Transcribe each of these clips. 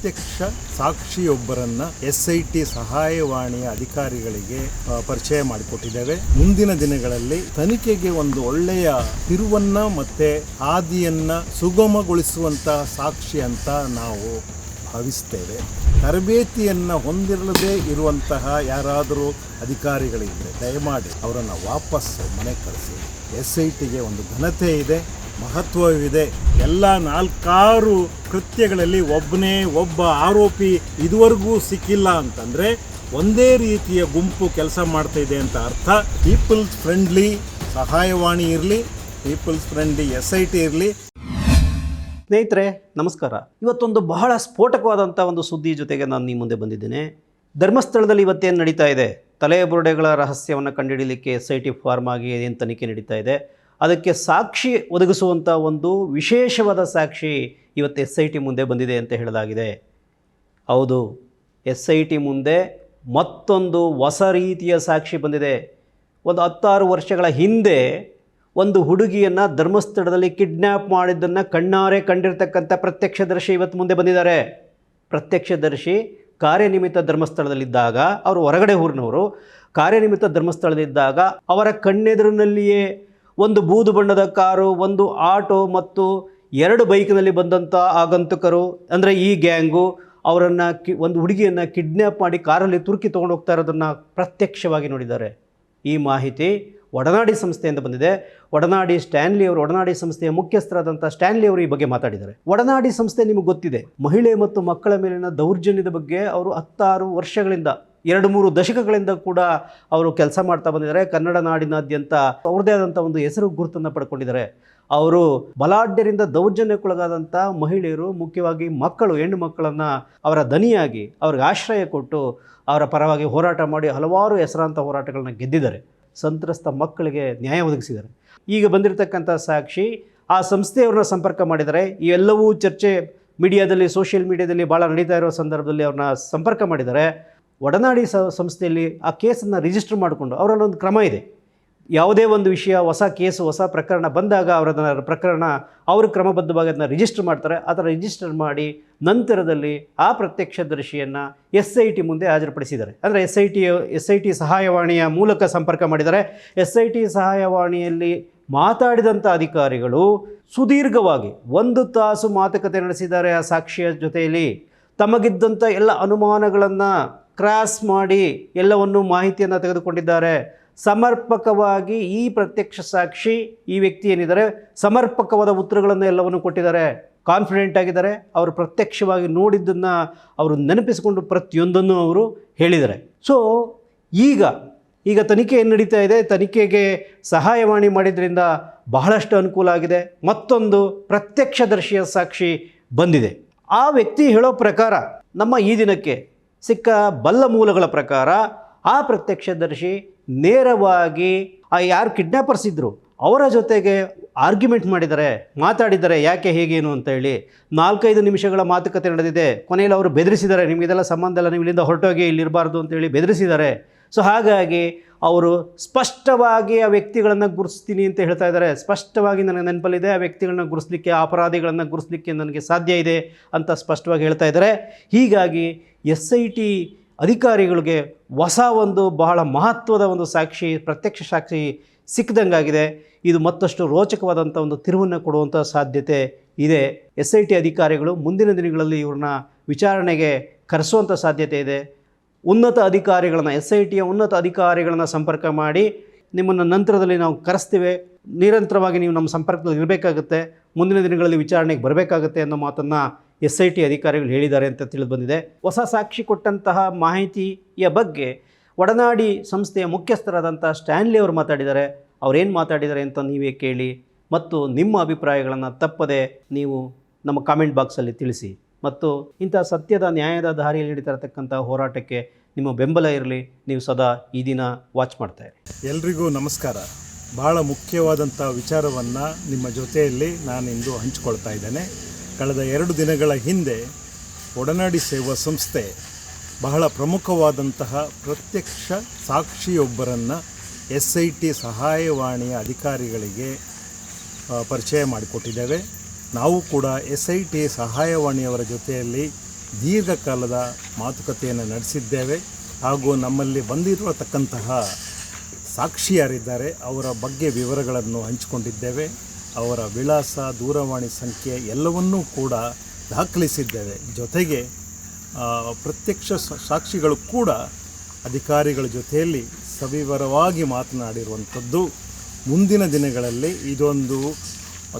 ಪ್ರತ್ಯಕ್ಷ ಸಾಕ್ಷಿಯೊಬ್ಬರನ್ನ S I T ಸಹಾಯವಾಣಿಯ ಅಧಿಕಾರಿಗಳಿಗೆ ಪರಿಚಯ ಮಾಡಿಕೊಟ್ಟಿದ್ದೇವೆ. ಮುಂದಿನ ದಿನಗಳಲ್ಲಿ ತನಿಖೆಗೆ ಒಂದು ಒಳ್ಳೆಯ ತಿರುವನ್ನ ಮತ್ತೆ ಹಾದಿಯನ್ನ ಸುಗಮಗೊಳಿಸುವಂತಹ ಸಾಕ್ಷಿ ಅಂತ ನಾವು ಭಾವಿಸ್ತೇವೆ. ತರಬೇತಿಯನ್ನು ಹೊಂದಿರದೇ ಇರುವಂತಹ ಯಾರಾದರೂ ಅಧಿಕಾರಿಗಳಿದ್ದರೆ ದಯಮಾಡಿ ಅವರನ್ನು ವಾಪಸ್ಸು ಮನೆ ಕಳಿಸಿ. ಎಸ್ ಐ ಟಿಗೆ ಒಂದು ಘನತೆ ಇದೆ. ಮಹತ್ವವಿದೆ. ಎಲ್ಲ ನಾಲ್ಕಾರು ಕೃತ್ಯಗಳಲ್ಲಿ ಒಬ್ಬನೇ, ಒಬ್ಬ ಆರೋಪಿ ಇದುವರೆಗೂ ಸಿಕ್ಕಿಲ್ಲ ಅಂತಂದರೆ ಒಂದೇ ರೀತಿಯ ಗುಂಪು ಕೆಲಸ ಮಾಡ್ತಾ ಇದೆ ಅಂತ ಅರ್ಥ. ಪೀಪಲ್ಸ್ ಫ್ರೆಂಡ್ಲಿ ಸಹಾಯವಾಣಿ ಇರಲಿ, people's friendly S I T ಇರಲಿ. ಸ್ನೇಹಿತರೆ, ನಮಸ್ಕಾರ. ಇವತ್ತೊಂದು ಬಹಳ ಸ್ಫೋಟಕವಾದಂಥ ಒಂದು ಸುದ್ದಿ ಜೊತೆಗೆ ನಾನು ನಿಮ್ಮ ಮುಂದೆ ಬಂದಿದ್ದೇನೆ. ಧರ್ಮಸ್ಥಳದಲ್ಲಿ ಇವತ್ತೇನು ನಡೀತಾ ಇದೆ? ತಲೆ ಬುರುಡೆಗಳ ರಹಸ್ಯವನ್ನು ಕಂಡುಹಿಡಿಯಲಿಕ್ಕೆ ಎಸ್ ಐ ಟಿ ಫಾರ್ಮ್ ಆಗಿ ಏನು ತನಿಖೆ ನಡೀತಾ ಇದೆ? ಅದಕ್ಕೆ ಸಾಕ್ಷಿ ಒದಗಿಸುವಂಥ ಒಂದು ವಿಶೇಷವಾದ ಸಾಕ್ಷಿ ಇವತ್ತು ಎಸ್ ಐ ಟಿ ಮುಂದೆ ಬಂದಿದೆ ಅಂತ ಹೇಳಲಾಗಿದೆ. ಹೌದು ಎಸ್ ಐ ಟಿ ಮುಂದೆ ಮತ್ತೊಂದು ಹೊಸ ರೀತಿಯ ಸಾಕ್ಷಿ ಬಂದಿದೆ. ಒಂದು ಹತ್ತಾರು ವರ್ಷಗಳ ಹಿಂದೆ ಒಂದು ಹುಡುಗಿಯನ್ನು ಧರ್ಮಸ್ಥಳದಲ್ಲಿ ಕಿಡ್ನ್ಯಾಪ್ ಮಾಡಿದ್ದನ್ನು ಕಣ್ಣಾರೆ ಕಂಡಿರ್ತಕ್ಕಂಥ ಪ್ರತ್ಯಕ್ಷದರ್ಶಿ ಇವತ್ತು ಮುಂದೆ ಬಂದಿದ್ದಾರೆ. ಪ್ರತ್ಯಕ್ಷದರ್ಶಿ ಕಾರ್ಯನಿಮಿತ್ತ ಧರ್ಮಸ್ಥಳದಲ್ಲಿದ್ದಾಗ, ಅವರು ಹೊರಗಡೆ ಊರಿನವರು, ಕಾರ್ಯನಿಮಿತ್ತ ಧರ್ಮಸ್ಥಳದಲ್ಲಿದ್ದಾಗ ಅವರ ಕಣ್ಣೆದುರಿನಲ್ಲಿಯೇ ಒಂದು ಬೂದು ಬಣ್ಣದ ಕಾರು, ಒಂದು ಆಟೋ ಮತ್ತು ಎರಡು ಬೈಕ್ನಲ್ಲಿ ಬಂದಂಥ ಆಗಂತುಕರು, ಅಂದರೆ ಈ ಗ್ಯಾಂಗು, ಅವರನ್ನು ಕಿ, ಒಂದು ಹುಡುಗಿಯನ್ನು ಕಿಡ್ನ್ಯಾಪ್ ಮಾಡಿ ಕಾರಲ್ಲಿ ತುರುಕಿ ತೊಗೊಂಡು ಹೋಗ್ತಾ ಇರೋದನ್ನು ಪ್ರತ್ಯಕ್ಷವಾಗಿ ನೋಡಿದ್ದಾರೆ. ಈ ಮಾಹಿತಿ ಒಡನಾಡಿ ಸಂಸ್ಥೆಯಿಂದ ಬಂದಿದೆ. ಒಡನಾಡಿ ಸ್ಟ್ಯಾನ್ಲಿ ಅವರು, ಒಡನಾಡಿ ಸಂಸ್ಥೆಯ ಮುಖ್ಯಸ್ಥರಾದಂಥ ಸ್ಟ್ಯಾನ್ಲಿ ಅವರು ಈ ಬಗ್ಗೆ ಮಾತಾಡಿದ್ದಾರೆ. ಒಡನಾಡಿ ಸಂಸ್ಥೆ ನಿಮಗೆ ಗೊತ್ತಿದೆ. ಮಹಿಳೆ ಮತ್ತು ಮಕ್ಕಳ ಮೇಲಿನ ದೌರ್ಜನ್ಯದ ಬಗ್ಗೆ ಅವರು ಹತ್ತಾರು ವರ್ಷಗಳಿಂದ ಎರಡು ಮೂರು ದಶಕಗಳಿಂದ ಕೂಡ ಅವರು ಕೆಲಸ ಮಾಡ್ತಾ ಬಂದಿದ್ದಾರೆ. ಕನ್ನಡ ನಾಡಿನಾದ್ಯಂತ ಅವ್ರದ್ದೇ ಆದಂಥ ಒಂದು ಹೆಸರು ಗುರುತನ್ನು ಪಡ್ಕೊಂಡಿದ್ದಾರೆ. ಅವರು ಬಲಾಢ್ಯರಿಂದ ದೌರ್ಜನ್ಯಕ್ಕೊಳಗಾದಂಥ ಮಹಿಳೆಯರು, ಮುಖ್ಯವಾಗಿ ಮಕ್ಕಳು, ಹೆಣ್ಣು ಮಕ್ಕಳನ್ನು ಅವರ ದನಿಯಾಗಿ ಅವ್ರಿಗೆ ಆಶ್ರಯ ಕೊಟ್ಟು ಅವರ ಪರವಾಗಿ ಹೋರಾಟ ಮಾಡಿ ಹಲವಾರು ಹೆಸರಾಂತ ಹೋರಾಟಗಳನ್ನ ಗೆದ್ದಿದ್ದಾರೆ. ಸಂತ್ರಸ್ತ ಮಕ್ಕಳಿಗೆ ನ್ಯಾಯ ಒದಗಿಸಿದ್ದಾರೆ. ಈಗ ಬಂದಿರತಕ್ಕಂಥ ಸಾಕ್ಷಿ, ಆ ಸಂಸ್ಥೆಯವ್ರನ್ನ ಸಂಪರ್ಕ ಮಾಡಿದ್ದಾರೆ. ಈ ಎಲ್ಲವೂ ಚರ್ಚೆ ಮೀಡಿಯಾದಲ್ಲಿ, ಸೋಷಿಯಲ್ ಮೀಡಿಯಾದಲ್ಲಿ ಭಾಳ ನಡೀತಾ ಇರೋ ಸಂದರ್ಭದಲ್ಲಿ ಅವ್ರನ್ನ ಸಂಪರ್ಕ ಮಾಡಿದ್ದಾರೆ. ಒಡನಾಡಿ ಸಂಸ್ಥೆಯಲ್ಲಿ ಆ ಕೇಸನ್ನು ರಿಜಿಸ್ಟರ್ ಮಾಡಿಕೊಂಡು ಅವರಲ್ಲೊಂದು ಕ್ರಮ ಇದೆ. ಯಾವುದೇ ಒಂದು ವಿಷಯ, ಹೊಸ ಕೇಸು, ಹೊಸ ಪ್ರಕರಣ ಬಂದಾಗ ಅವರದನ್ನ ಪ್ರಕರಣ, ಅವರು ಕ್ರಮಬದ್ಧವಾಗಿ ಅದನ್ನು ರಿಜಿಸ್ಟರ್ ಮಾಡ್ತಾರೆ ಅದರ ರಿಜಿಸ್ಟರ್ ಮಾಡಿ ನಂತರದಲ್ಲಿ ಆ ಪ್ರತ್ಯಕ್ಷದರ್ಶಿಯನ್ನು ಎಸ್ ಐ ಟಿ ಮುಂದೆ ಹಾಜರುಪಡಿಸಿದ್ದಾರೆ. ಅಂದರೆ S I T S I T ಸಹಾಯವಾಣಿಯ ಮೂಲಕ ಸಂಪರ್ಕ ಮಾಡಿದ್ದಾರೆ. ಎಸ್ ಐ ಟಿ ಸಹಾಯವಾಣಿಯಲ್ಲಿ ಮಾತಾಡಿದಂಥ ಅಧಿಕಾರಿಗಳು ಸುದೀರ್ಘವಾಗಿ ಒಂದು ತಾಸು ಮಾತುಕತೆ ನಡೆಸಿದ್ದಾರೆ ಆ ಸಾಕ್ಷಿಯ ಜೊತೆಯಲ್ಲಿ. ತಮಗಿದ್ದಂಥ ಎಲ್ಲ ಅನುಮಾನಗಳನ್ನು ಕ್ರಾಸ್ ಮಾಡಿ ಎಲ್ಲವನ್ನು ಮಾಹಿತಿಯನ್ನು ತೆಗೆದುಕೊಂಡಿದ್ದಾರೆ. ಸಮರ್ಪಕವಾಗಿ ಈ ಪ್ರತ್ಯಕ್ಷ ಸಾಕ್ಷಿ ಈ ವ್ಯಕ್ತಿ ಏನಿದ್ದಾರೆ? ಸಮರ್ಪಕವಾದ ಉತ್ತರಗಳನ್ನು ಎಲ್ಲವನ್ನು ಕೊಟ್ಟಿದ್ದಾರೆ. ಕಾನ್ಫಿಡೆಂಟ್ ಆಗಿದ್ದಾರೆ. ಅವರು ಪ್ರತ್ಯಕ್ಷವಾಗಿ ನೋಡಿದ್ದನ್ನು ಅವರು ನೆನಪಿಸಿಕೊಂಡು ಪ್ರತಿಯೊಂದನ್ನು ಅವರು ಹೇಳಿದ್ದಾರೆ. ಸೊ ಈಗ ಈಗ ತನಿಖೆ ಏನು ನಡೀತಾ ಇದೆ? ತನಿಖೆಗೆ ಸಹಾಯವಾಣಿ ಮಾಡಿದ್ರಿಂದ ಬಹಳಷ್ಟು ಅನುಕೂಲ ಆಗಿದೆ. ಮತ್ತೊಂದು ಪ್ರತ್ಯಕ್ಷದರ್ಶಿಯ ಸಾಕ್ಷಿ ಬಂದಿದೆ. ಆ ವ್ಯಕ್ತಿ ಹೇಳೋ ಪ್ರಕಾರ ನಮ್ಮ ಈ ದಿನಕ್ಕೆ ಸಿಕ್ಕ ಬಲ್ಲ ಮೂಲಗಳ ಪ್ರಕಾರ ಆ ಪ್ರತ್ಯಕ್ಷದರ್ಶಿ ನೇರವಾಗಿ, ಆ ಯಾರು ಕಿಡ್ನಾಪರ್ಸ್ ಇದ್ದರು ಅವರ ಜೊತೆಗೆ ಆರ್ಗ್ಯುಮೆಂಟ್ ಮಾಡಿದ್ದಾರೆ ಮಾತಾಡಿದ್ದಾರೆ ಯಾಕೆ ಹೇಗೇನು ಅಂತ ಹೇಳಿ ನಾಲ್ಕೈದು ನಿಮಿಷಗಳ ಮಾತುಕತೆ ನಡೆದಿದೆ. ಕೊನೆಯಲ್ಲಿ ಅವರು ಬೆದರಿಸಿದ್ದಾರೆ ನಿಮಗೆಲ್ಲ ಸಂಬಂಧ ಇಲ್ಲ, ನೀವು ಇಲ್ಲಿಂದ ಹೊರಟೋಗಿ ಇಲ್ಲಿರಬಾರ್ದು ಅಂತೇಳಿ ಬೆದರಿಸಿದ್ದಾರೆ. ಸೊ ಹಾಗಾಗಿ ಅವರು ಸ್ಪಷ್ಟವಾಗಿ ಆ ವ್ಯಕ್ತಿಗಳನ್ನು ಗುರುಸ್ತೀನಿ ಅಂತ ಹೇಳ್ತಾ ಇದ್ದಾರೆ. ಸ್ಪಷ್ಟವಾಗಿ ನನಗೆ ನೆನಪಲ್ಲಿದೆ, ಆ ವ್ಯಕ್ತಿಗಳನ್ನ ಗುರುಸ್ಲಿಕ್ಕೆ ಅಪರಾಧಿಗಳನ್ನು ಗುರುಸ್ಲಿಕ್ಕೆ ನನಗೆ ಸಾಧ್ಯ ಇದೆ ಅಂತ ಸ್ಪಷ್ಟವಾಗಿ ಹೇಳ್ತಾ ಇದ್ದಾರೆ. ಹೀಗಾಗಿ ಎಸ್ ಐ ಟಿ ಅಧಿಕಾರಿಗಳಿಗೆ ಹೊಸ ಒಂದು ಬಹಳ ಮಹತ್ವದ ಒಂದು ಸಾಕ್ಷಿ, ಪ್ರತ್ಯಕ್ಷ ಸಾಕ್ಷಿ ಸಿಕ್ಕದಂಗಾಗಿದೆ ಇದು ಮತ್ತಷ್ಟು ರೋಚಕವಾದಂಥ ಒಂದು ತಿರುವನ್ನು ಕೊಡುವಂಥ ಸಾಧ್ಯತೆ ಇದೆ. ಎಸ್ ಐ ಟಿ ಅಧಿಕಾರಿಗಳು ಮುಂದಿನ ದಿನಗಳಲ್ಲಿ ಇವ್ರನ್ನ ವಿಚಾರಣೆಗೆ ಕರೆಸುವಂಥ ಸಾಧ್ಯತೆ ಇದೆ. ಉನ್ನತ ಅಧಿಕಾರಿಗಳನ್ನು ಎಸ್ ಐ ಟಿಯ ಉನ್ನತ ಅಧಿಕಾರಿಗಳನ್ನು ಸಂಪರ್ಕ ಮಾಡಿ ನಿಮ್ಮನ್ನು ನಂತರದಲ್ಲಿ ನಾವು ಕರೆಸ್ತೇವೆ. ನಿರಂತರವಾಗಿ ನೀವು ನಮ್ಮ ಸಂಪರ್ಕದಲ್ಲಿ ಇರಬೇಕಾಗುತ್ತೆ. ಮುಂದಿನ ದಿನಗಳಲ್ಲಿ ವಿಚಾರಣೆಗೆ ಬರಬೇಕಾಗುತ್ತೆ ಅನ್ನೋ ಮಾತನ್ನು ಎಸ್ ಐ ಟಿ ಅಧಿಕಾರಿಗಳು ಹೇಳಿದ್ದಾರೆ ಅಂತ ತಿಳಿದು ಬಂದಿದೆ. ಹೊಸ ಸಾಕ್ಷಿ ಕೊಟ್ಟಂತಹ ಮಾಹಿತಿಯ ಬಗ್ಗೆ ಒಡನಾಡಿ ಸಂಸ್ಥೆಯ ಮುಖ್ಯಸ್ಥರಾದಂಥ ಸ್ಟ್ಯಾನ್ಲಿ ಅವರು ಮಾತಾಡಿದ್ದಾರೆ. ಅವರೇನು ಮಾತಾಡಿದ್ದಾರೆ ಅಂತ ನೀವೇ ಕೇಳಿ ಮತ್ತು ನಿಮ್ಮ ಅಭಿಪ್ರಾಯಗಳನ್ನು ತಪ್ಪದೆ ನೀವು ನಮ್ಮ ಕಾಮೆಂಟ್ ಬಾಕ್ಸಲ್ಲಿ ತಿಳಿಸಿ. ಮತ್ತು ಇಂಥ ಸತ್ಯದ ನ್ಯಾಯದ ದಾರಿಯಲ್ಲಿ ನಡೀತಾ ಇರತಕ್ಕಂಥ ಹೋರಾಟಕ್ಕೆ ನಿಮ್ಮ ಬೆಂಬಲ ಇರಲಿ, ನೀವು ಸದಾ ಈ ದಿನ ವಾಚ್ ಮಾಡ್ತಾ ಇರಿ. ಎಲ್ರಿಗೂ ನಮಸ್ಕಾರ. ಬಹಳ ಮುಖ್ಯವಾದಂಥ ವಿಚಾರವನ್ನು ನಿಮ್ಮ ಜೊತೆಯಲ್ಲಿ ನಾನಿಂದು ಹಂಚಿಕೊಳ್ತಾ ಇದ್ದೇನೆ. ಕಳೆದ ಎರಡು ದಿನಗಳ ಹಿಂದೆ ಒಡನಾಡಿ ಸೇವಾ ಸಂಸ್ಥೆ ಬಹಳ ಪ್ರಮುಖವಾದಂತಹ ಪ್ರತ್ಯಕ್ಷ ಸಾಕ್ಷಿಯೊಬ್ಬರನ್ನು ಎಸ್ ಐ ಟಿ ಸಹಾಯವಾಣಿಯ ಅಧಿಕಾರಿಗಳಿಗೆ ಪರಿಚಯ ಮಾಡಿಕೊಟ್ಟಿದ್ದೇವೆ. ನಾವು ಕೂಡ ಎಸ್ ಐ ಟಿ ಸಹಾಯವಾಣಿಯವರ ಜೊತೆಯಲ್ಲಿ ದೀರ್ಘಕಾಲದ ಮಾತುಕತೆಯನ್ನು ನಡೆಸಿದ್ದೇವೆ ಹಾಗೂ ನಮ್ಮಲ್ಲಿ ಬಂದಿರತಕ್ಕಂತಹ ಸಾಕ್ಷಿಯಾರಿದ್ದಾರೆ. ಅವರ ಬಗ್ಗೆ ವಿವರಗಳನ್ನು ಹಂಚಿಕೊಂಡಿದ್ದೇವೆ. ಅವರ ವಿಳಾಸ, ದೂರವಾಣಿ ಸಂಖ್ಯೆ ಎಲ್ಲವನ್ನೂ ಕೂಡ ದಾಖಲಿಸಿದ್ದೇವೆ. ಜೊತೆಗೆ ಪ್ರತ್ಯಕ್ಷ ಸಾಕ್ಷಿಗಳು ಕೂಡ ಅಧಿಕಾರಿಗಳ ಜೊತೆಯಲ್ಲಿ ಸವಿವರವಾಗಿ ಮಾತನಾಡಿರುವಂಥದ್ದು. ಮುಂದಿನ ದಿನಗಳಲ್ಲಿ ಇದೊಂದು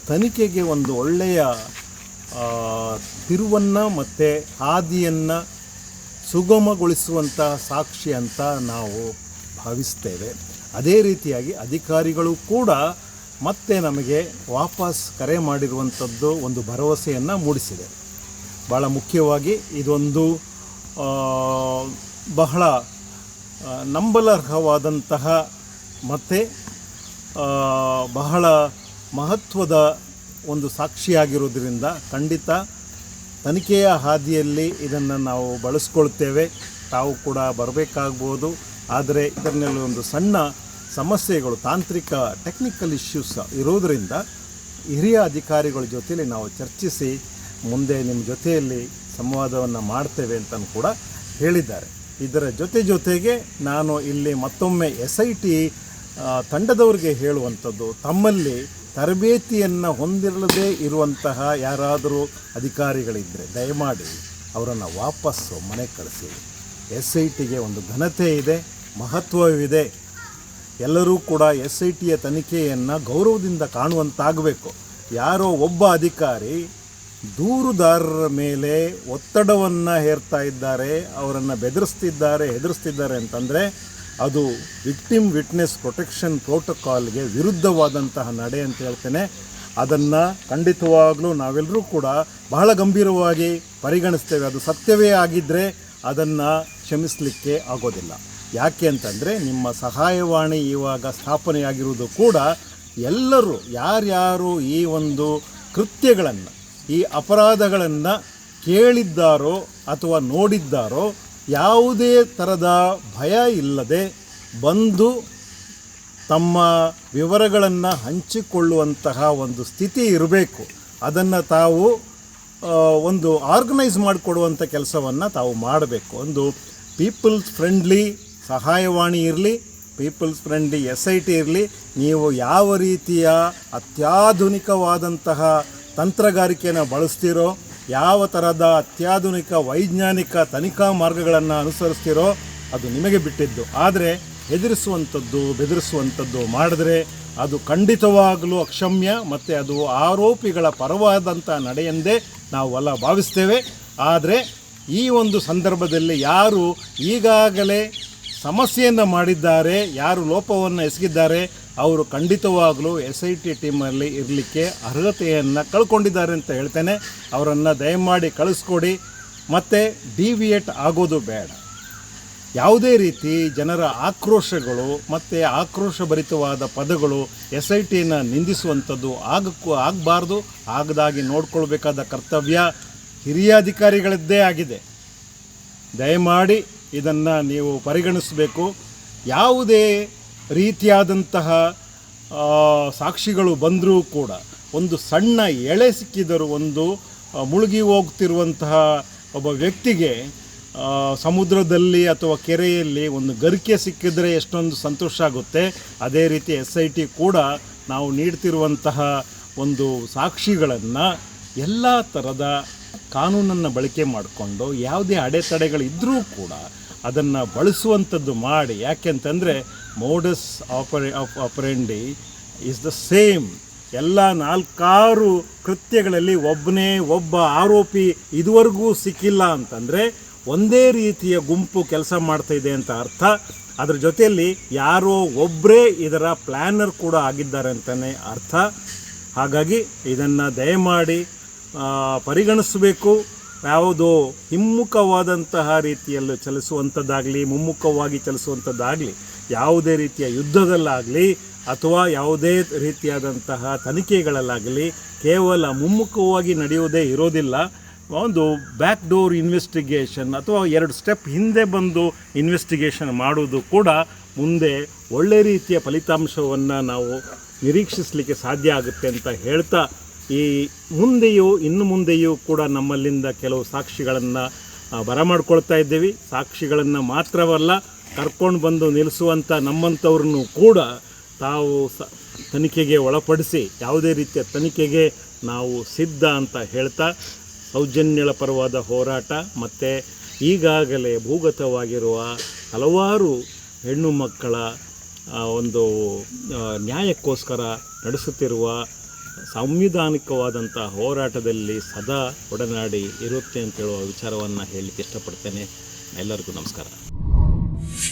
ತನಿಖೆಗೆ ಒಂದು ಒಳ್ಳೆಯ ತಿರುವನ್ನು ಮತ್ತು ಹಾದಿಯನ್ನು ಸುಗಮಗೊಳಿಸುವಂತಹ ಸಾಕ್ಷಿ ಅಂತ ನಾವು ಭಾವಿಸ್ತೇವೆ. ಅದೇ ರೀತಿಯಾಗಿ ಅಧಿಕಾರಿಗಳು ಕೂಡ ಮತ್ತೆ ನಮಗೆ ವಾಪಸ್ ಕರೆ ಮಾಡಿರುವಂಥದ್ದು ಒಂದು ಭರವಸೆಯನ್ನು ಮೂಡಿಸಿದೆ. ಭಾಳ ಮುಖ್ಯವಾಗಿ ಇದೊಂದು ಬಹಳ ನಂಬಲರ್ಹವಾದಂತಹ ಮತ್ತು ಬಹಳ ಮಹತ್ವದ ಒಂದು ಸಾಕ್ಷಿಯಾಗಿರುವುದರಿಂದ ಖಂಡಿತ ತನಿಖೆಯ ಹಾದಿಯಲ್ಲಿ ಇದನ್ನು ನಾವು ಬಳಸ್ಕೊಳ್ತೇವೆ. ತಾವು ಕೂಡ ಬರಬೇಕಾಗ್ಬೋದು. ಆದರೆ ಇದರಲ್ಲಿ ಒಂದು ಸಣ್ಣ ಸಮಸ್ಯೆಗಳು, ತಾಂತ್ರಿಕ ಟೆಕ್ನಿಕಲ್ ಇಶ್ಯೂಸ್ ಇರೋದರಿಂದ ಹಿರಿಯ ಅಧಿಕಾರಿಗಳ ಜೊತೆಯಲ್ಲಿ ನಾವು ಚರ್ಚಿಸಿ ಮುಂದೆ ನಿಮ್ಮ ಜೊತೆಯಲ್ಲಿ ಸಂವಾದವನ್ನು ಮಾಡ್ತೇವೆ ಅಂತಲೂ ಕೂಡ ಹೇಳಿದ್ದಾರೆ. ಇದರ ಜೊತೆ ಜೊತೆಗೆ ನಾನು ಇಲ್ಲಿ ಮತ್ತೊಮ್ಮೆ ಎಸ್ ಐ ಟಿ ತಂಡದವರಿಗೆ ಹೇಳುವಂಥದ್ದು, ತಮ್ಮಲ್ಲಿ ತರಬೇತಿಯನ್ನು ಹೊಂದಿರದೇ ಇರುವಂತಹ ಯಾರಾದರೂ ಅಧಿಕಾರಿಗಳಿದ್ದರೆ ದಯಮಾಡಿ ಅವರನ್ನು ವಾಪಸ್ಸು ಮನೆ ಕಳಿಸಿ. ಎಸ್ ಐ ಟಿಗೆ ಒಂದು ಘನತೆ ಇದೆ, ಮಹತ್ವವಿದೆ. ಎಲ್ಲರೂ ಕೂಡ ಎಸ್ ಐ ಟಿಯ ತನಿಖೆಯನ್ನು ಗೌರವದಿಂದ ಕಾಣುವಂತಾಗಬೇಕು. ಯಾರೋ ಒಬ್ಬ ಅಧಿಕಾರಿ ದೂರುದಾರರ ಮೇಲೆ ಒತ್ತಡವನ್ನು ಹೇರ್ತಾ ಇದ್ದಾರೆ, ಅವರನ್ನು ಬೆದರಿಸ್ತಿದ್ದಾರೆ, ಹೆದರಿಸ್ತಿದ್ದಾರೆ ಅಂತಂದರೆ ಅದು ವಿಕ್ಟಿಮ್ ವಿಟ್ನೆಸ್ ಪ್ರೊಟೆಕ್ಷನ್ ಪ್ರೋಟೋಕಾಲ್ಗೆ ವಿರುದ್ಧವಾದಂತಹ ನಡೆ ಅಂತ ಹೇಳ್ತೇನೆ. ಅದನ್ನು ಖಂಡಿತವಾಗಲೂ ನಾವೆಲ್ಲರೂ ಕೂಡ ಬಹಳ ಗಂಭೀರವಾಗಿ ಪರಿಗಣಿಸ್ತೇವೆ. ಅದು ಸತ್ಯವೇ ಆಗಿದ್ದರೆ ಅದನ್ನು ಕ್ಷಮಿಸಲಿಕ್ಕೆ ಆಗೋದಿಲ್ಲ. ಯಾಕೆ ಅಂತಂದರೆ ನಿಮ್ಮ ಸಹಾಯವಾಣಿ ಇವಾಗ ಸ್ಥಾಪನೆಯಾಗಿರುವುದು ಕೂಡ ಎಲ್ಲರೂ ಯಾರ್ಯಾರು ಈ ಒಂದು ಕೃತ್ಯಗಳನ್ನು, ಈ ಅಪರಾಧಗಳನ್ನು ಕೇಳಿದ್ದಾರೋ ಅಥವಾ ನೋಡಿದ್ದಾರೋ ಯಾವುದೇ ಥರದ ಭಯ ಇಲ್ಲದೆ ಬಂದು ತಮ್ಮ ವಿವರಗಳನ್ನು ಹಂಚಿಕೊಳ್ಳುವಂತಹ ಒಂದು ಸ್ಥಿತಿ ಇರಬೇಕು. ಅದನ್ನು ತಾವು ಒಂದು ಆರ್ಗನೈಸ್ ಮಾಡಿಕೊಡುವಂಥ ಕೆಲಸವನ್ನು ತಾವು ಮಾಡಬೇಕು. ಒಂದು ಪೀಪಲ್ಸ್ ಫ್ರೆಂಡ್ಲಿ ಸಹಾಯವಾಣಿ ಇರಲಿ people's friendly S I T ಇರಲಿ, ನೀವು ಯಾವ ರೀತಿಯ ಅತ್ಯಾಧುನಿಕವಾದಂತಹ ತಂತ್ರಗಾರಿಕೆಯನ್ನು ಬಳಸ್ತೀರೋ ಯಾವ ಥರದ ಅತ್ಯಾಧುನಿಕ ವೈಜ್ಞಾನಿಕ ತನಿಖಾ ಮಾರ್ಗಗಳನ್ನು ಅನುಸರಿಸ್ತೀರೋ ಅದು ನಿಮಗೆ ಬಿಟ್ಟಿದ್ದು. ಆದರೆ ಹೆದರಿಸುವಂಥದ್ದು, ಬೆದರಿಸುವಂಥದ್ದು ಮಾಡಿದ್ರೆ ಅದು ಖಂಡಿತವಾಗಲೂ ಅಕ್ಷಮ್ಯ ಮತ್ತು ಅದು ಆರೋಪಿಗಳ ಪರವಾದಂಥ ನಡೆಯೆಂದೇ ನಾವು ಎಲ್ಲ ಭಾವಿಸ್ತೇವೆ. ಆದರೆ ಈ ಒಂದು ಸಂದರ್ಭದಲ್ಲಿ ಯಾರು ಈಗಾಗಲೇ ಸಮಸ್ಯೆಯನ್ನು ಮಾಡಿದ್ದಾರೆ, ಯಾರು ಲೋಪವನ್ನು ಎಸಗಿದ್ದಾರೆ ಅವರು ಖಂಡಿತವಾಗಲೂ ಎಸ್ ಐ ಟಿ ಟೀಮಲ್ಲಿ ಇರಲಿಕ್ಕೆ ಅರ್ಹತೆಯನ್ನು ಕಳ್ಕೊಂಡಿದ್ದಾರೆ ಅಂತ ಹೇಳ್ತೇನೆ. ಅವರನ್ನು ದಯಮಾಡಿ ಕಳಿಸ್ಕೊಡಿ. ಮತ್ತು ಡಿವಿಯೇಟ್ ಆಗೋದು ಬೇಡ. ಯಾವುದೇ ರೀತಿ ಜನರ ಆಕ್ರೋಶಗಳು ಮತ್ತು ಆಕ್ರೋಶಭರಿತವಾದ ಪದಗಳು ಎಸ್ ಐ ಟಿನ ನಿಂದಿಸುವಂಥದ್ದು ಆಗಕ್ಕೂ ಆಗಬಾರ್ದು. ಆಗದಾಗಿ ನೋಡಿಕೊಳ್ಬೇಕಾದ ಕರ್ತವ್ಯ ಹಿರಿಯ ಅಧಿಕಾರಿಗಳದ್ದೇ ಆಗಿದೆ. ದಯಮಾಡಿ ಇದನ್ನು ನೀವು ಪರಿಗಣಿಸಬೇಕು. ಯಾವುದೇ ರೀತಿಯಾದಂತಹ ಸಾಕ್ಷಿಗಳು ಬಂದರೂ ಕೂಡ ಒಂದು ಸಣ್ಣ ಎಳೆ ಸಿಕ್ಕಿದರೂ ಒಂದು ಮುಳುಗಿ ಹೋಗ್ತಿರುವಂತಹ ಒಬ್ಬ ವ್ಯಕ್ತಿಗೆ ಸಮುದ್ರದಲ್ಲಿ ಅಥವಾ ಕೆರೆಯಲ್ಲಿ ಒಂದು ಗರಿಕೆ ಸಿಕ್ಕಿದರೆ ಎಷ್ಟೊಂದು ಸಂತೋಷ ಆಗುತ್ತೆ. ಅದೇ ರೀತಿ ಎಸ್ ಐ ಟಿ ಕೂಡ ನಾವು ನೀಡ್ತಿರುವಂತಹ ಒಂದು ಸಾಕ್ಷಿಗಳನ್ನು ಎಲ್ಲ ಥರದ ಕಾನೂನನ್ನು ಬಳಕೆ ಮಾಡಿಕೊಂಡು ಯಾವುದೇ ಅಡೆತಡೆಗಳಿದ್ದರೂ ಕೂಡ ಅದನ್ನು ಬಳಸುವಂಥದ್ದು ಮಾಡಿ. ಯಾಕೆಂತಂದರೆ modus ಆಪರೇ operandi is the same ಎಲ್ಲ ನಾಲ್ಕಾರು ಕೃತ್ಯಗಳಲ್ಲಿ ಒಬ್ಬನೇ, ಒಬ್ಬ ಆರೋಪಿ ಇದುವರೆಗೂ ಸಿಕ್ಕಿಲ್ಲ ಅಂತಂದರೆ ಒಂದೇ ರೀತಿಯ ಗುಂಪು ಕೆಲಸ ಮಾಡ್ತಾ ಇದೆ ಅಂತ ಅರ್ಥ. ಅದರ ಜೊತೆಯಲ್ಲಿ ಯಾರೋ ಒಬ್ಬರೇ ಇದರ ಪ್ಲ್ಯಾನರ್ ಕೂಡ ಆಗಿದ್ದಾರೆ ಅಂತಲೇ ಅರ್ಥ. ಹಾಗಾಗಿ ಇದನ್ನು ದಯಮಾಡಿ ಪರಿಗಣಿಸಬೇಕು. ಯಾವುದೋ ಹಿಮ್ಮುಖವಾದಂತಹ ರೀತಿಯಲ್ಲಿ ಚಲಿಸುವಂಥದ್ದಾಗಲಿ ಮುಮ್ಮುಖವಾಗಿ ಚಲಿಸುವಂಥದ್ದಾಗಲಿ ಯಾವುದೇ ರೀತಿಯ ಯುದ್ಧದಲ್ಲಾಗಲಿ ಅಥವಾ ಯಾವುದೇ ರೀತಿಯಾದಂತಹ ತನಿಖೆಗಳಲ್ಲಾಗಲಿ ಕೇವಲ ಮುಮ್ಮುಖವಾಗಿ ನಡೆಯುವುದೇ ಇರೋದಿಲ್ಲ. ಒಂದು ಬ್ಯಾಕ್ ಡೋರ್ ಇನ್ವೆಸ್ಟಿಗೇಷನ್ ಅಥವಾ ಎರಡು ಸ್ಟೆಪ್ ಹಿಂದೆ ಬಂದು ಇನ್ವೆಸ್ಟಿಗೇಷನ್ ಮಾಡುವುದು ಕೂಡ ಮುಂದೆ ಒಳ್ಳೆ ರೀತಿಯ ಫಲಿತಾಂಶವನ್ನು ನಾವು ನಿರೀಕ್ಷಿಸಲಿಕ್ಕೆ ಸಾಧ್ಯ ಆಗುತ್ತೆ ಅಂತ ಹೇಳ್ತಾ ಈ ಮುಂದೆಯೂ ಇನ್ನು ಮುಂದೆಯೂ ಕೂಡ ನಮ್ಮಲ್ಲಿಂದ ಕೆಲವು ಸಾಕ್ಷಿಗಳನ್ನು ಬರಮಾಡ್ಕೊಳ್ತಾ ಇದ್ದೀವಿ. ಸಾಕ್ಷಿಗಳನ್ನು ಮಾತ್ರವಲ್ಲ ಕರ್ಕೊಂಡು ಬಂದು ನಿಲ್ಲಿಸುವಂಥ ನಮ್ಮಂಥವ್ರನ್ನು ಕೂಡ ತಾವು ಸ ತನಿಖೆಗೆ ಒಳಪಡಿಸಿ ಯಾವುದೇ ರೀತಿಯ ತನಿಖೆಗೆ ನಾವು ಸಿದ್ಧ ಅಂತ ಹೇಳ್ತಾ ಸೌಜನ್ಯಳ ಪರವಾದ ಹೋರಾಟ ಮತ್ತು ಈಗಾಗಲೇ ಭೂಗತವಾಗಿರುವ ಹಲವಾರು ಹೆಣ್ಣು ಮಕ್ಕಳ ಒಂದು ನ್ಯಾಯಕ್ಕೋಸ್ಕರ ನಡೆಸುತ್ತಿರುವ ಸಾಂವಿಧಾನಿಕವಾದಂಥ ಹೋರಾಟದಲ್ಲಿ ಸದಾ ಒಡನಾಡಿ ಇರುತ್ತೆ ಅಂತೇಳುವ ವಿಚಾರವನ್ನು ಹೇಳಲಿಕ್ಕೆ ಇಷ್ಟಪಡ್ತೇನೆ. ಎಲ್ಲರಿಗೂ ನಮಸ್ಕಾರ.